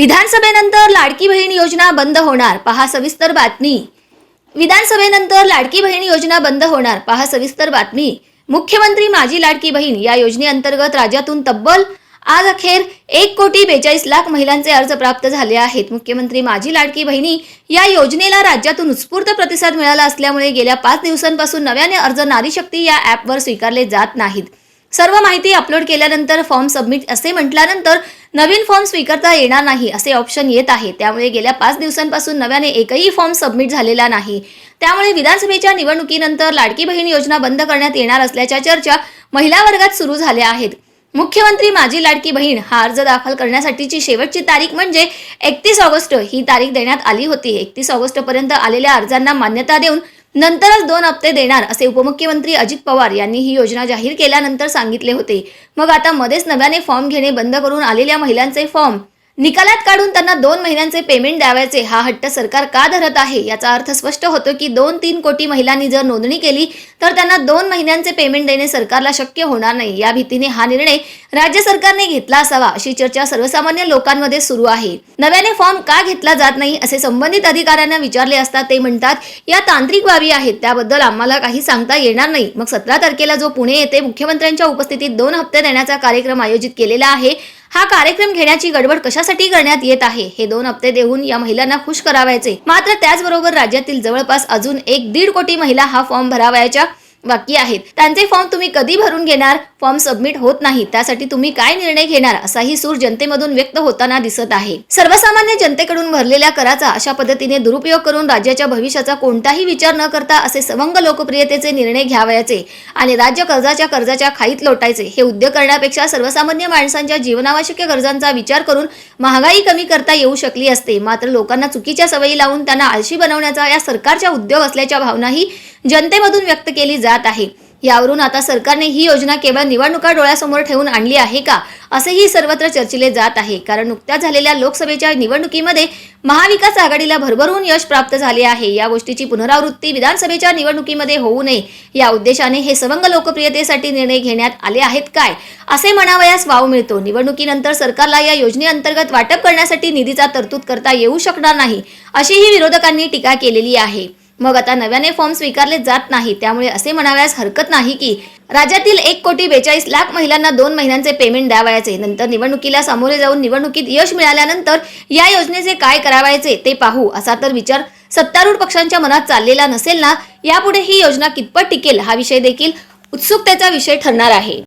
विधानसभेनंतर लाडकी बहीण योजना बंद होणार पहा सविस्तर बातमी. विधानसभेनंतर लाडकी बहीण योजना बंद होणार पहा सविस्तर बातमी. मुख्यमंत्री माझी लाडकी बहीण या योजनेअंतर्गत राज्यातून तब्बल आज अखेर एक कोटी बेचाळीस लाख महिलांचे अर्ज प्राप्त झाले आहेत. मुख्यमंत्री माझी लाडकी बहिणी या योजनेला राज्यातून उत्स्फूर्त प्रतिसाद मिळाला असल्यामुळे गेल्या पाच दिवसांपासून नव्याने अर्ज नारी शक्ती या ॲपवर स्वीकारले जात नाहीत. सर्व माहिती अपलोड केल्यानंतर फॉर्म सबमिट असे म्हटल्यानंतर नवीन फॉर्म स्वीकारता येणार नाही असे ऑप्शन येत आहे. त्यामुळे गेल्या पाच दिवसांपासून नव्याने एकही फॉर्म सबमिट झालेला नाही. त्यामुळे विधानसभेच्या निवडणुकीनंतर लाडकी बहीण योजना बंद करण्यात येणार असल्याच्या चर्चा महिला वर्गात सुरू झाल्या आहेत. मुख्यमंत्री माझी लाडकी बहीण हा अर्ज दाखल करण्यासाठीची शेवटची तारीख म्हणजे एकतीस ऑगस्ट ही तारीख देण्यात आली होती. एकतीस ऑगस्ट पर्यंत आलेल्या अर्जांना मान्यता देऊन नंतरच दोन हप्ते देणार असे उपमुख्यमंत्री अजित पवार यांनी ही योजना जाहीर केल्यानंतर सांगितले होते. मग आता मध्येच नव्याने फॉर्म घेणे बंद करून आलेल्या महिलांचे फॉर्म निकालात काढून त्यांना दोन महिन्यांचे पेमेंट द्यावायचे. हा हट्ट सरकार का धरत आहे? याचा अर्थ स्पष्ट होतो की दोन तीन कोटी महिलांनी जर नोंदणी केली तर त्यांना दोन महिन्यांचे पेमेंट देणे सरकारला शक्य होणार नाही. या भीतीने हा निर्णय राज्य सरकारने घेतला असावा अशी चर्चा सर्वसामान्य लोकांमध्ये सुरू आहे. नव्याने फॉर्म का घेतला जात नाही असे संबंधित अधिकाऱ्यांना विचारले असता ते म्हणतात या तांत्रिक बाबी आहेत त्याबद्दल आम्हाला काही सांगता येणार नाही. मग सतरा तारखेला जो पुणे येथे मुख्यमंत्र्यांच्या उपस्थितीत दोन हप्ते देण्याचा कार्यक्रम आयोजित केलेला आहे हा कार्यक्रम घेण्याची गडबड कशासाठी करण्यात येत आहे? हे दोन हप्ते देऊन या महिलांना खुश करावायचे. मात्र त्याचबरोबर राज्यातील जवळपास अजून एक दीड कोटी महिला हा फॉर्म भरावयाच्या बाकी आहेत. त्यांचे फॉर्म तुम्ही कधी भरून घेणार? फॉर्म सबमिट होत नाही. त्यासाठी तुम्ही काय निर्णय घेणार? असाही सूर जनतेमधून व्यक्त होताना दिसत आहे. सर्वसामान्य जनतेकडून भरलेल्या कराचा अशा पद्धतीने दुरुपयोग करून राज्याच्या भविष्याचा कोणताही विचार न करता असे सवंग लोकप्रियतेचे निर्णय घ्यावयाचे आणि राज्य कर्जाच्या कर्जाच्या खाईत लोटायचे हे उद्योग करण्यापेक्षा सर्वसामान्य माणसांच्या जीवनावश्यक गरजांचा विचार करून महागाई कमी करता येऊ शकली असते. मात्र लोकांना चुकीच्या सवयी लावून त्यांना आळशी बनवण्याचा या सरकारच्या उद्योग असल्याच्या भावनाही जनतेमधून व्यक्त केली जात आहे. यावरून आता सरकारने ही योजना केवळ निवडणुका डोळ्यासमोर ठेवून आणली आहे का? असेही सर्वत्र चर्चिले जात आहे. कारण नुकत्याच झालेल्या लोकसभेच्या निवडणुकीमध्ये महाविकास आघाडीला भरभरून यश प्राप्त झाले आहे. या गोष्टीची पुनरावृत्ती विधानसभेच्या निवडणुकीमध्ये होऊ नये. या उद्देशाने हे सवंग लोकप्रियतेसाठी निर्णय घेण्यात आले आहेत काय? असे म्हणावयास वाव मिळतो. निवडणुकीनंतर सरकारला या योजनेअंतर्गत वाटप करण्यासाठी निधीचा तरतूद करता येऊ शकणार नाही अशीही विरोधकांनी टीका केलेली आहे. मग आता नव्याने फॉर्म स्वीकारले जात नाही. त्यामुळे असे म्हणाव्यास हरकत नाही की राज्यातील एक कोटी बेचाळीस लाख महिलांना दोन महिन्यांचे पेमेंट द्यावयाचे. नंतर निवडणुकीला सामोरे जाऊन निवडणुकीत यश मिळाल्यानंतर या योजनेचे काय करावायचे ते पाहू. असा तर विचार सत्तारूढ पक्षांच्या मनात चाललेला नसेल ना यापुढे ही योजना कितपत टिकेल हा विषय देखील उत्सुकतेचा विषय ठरणार आहे.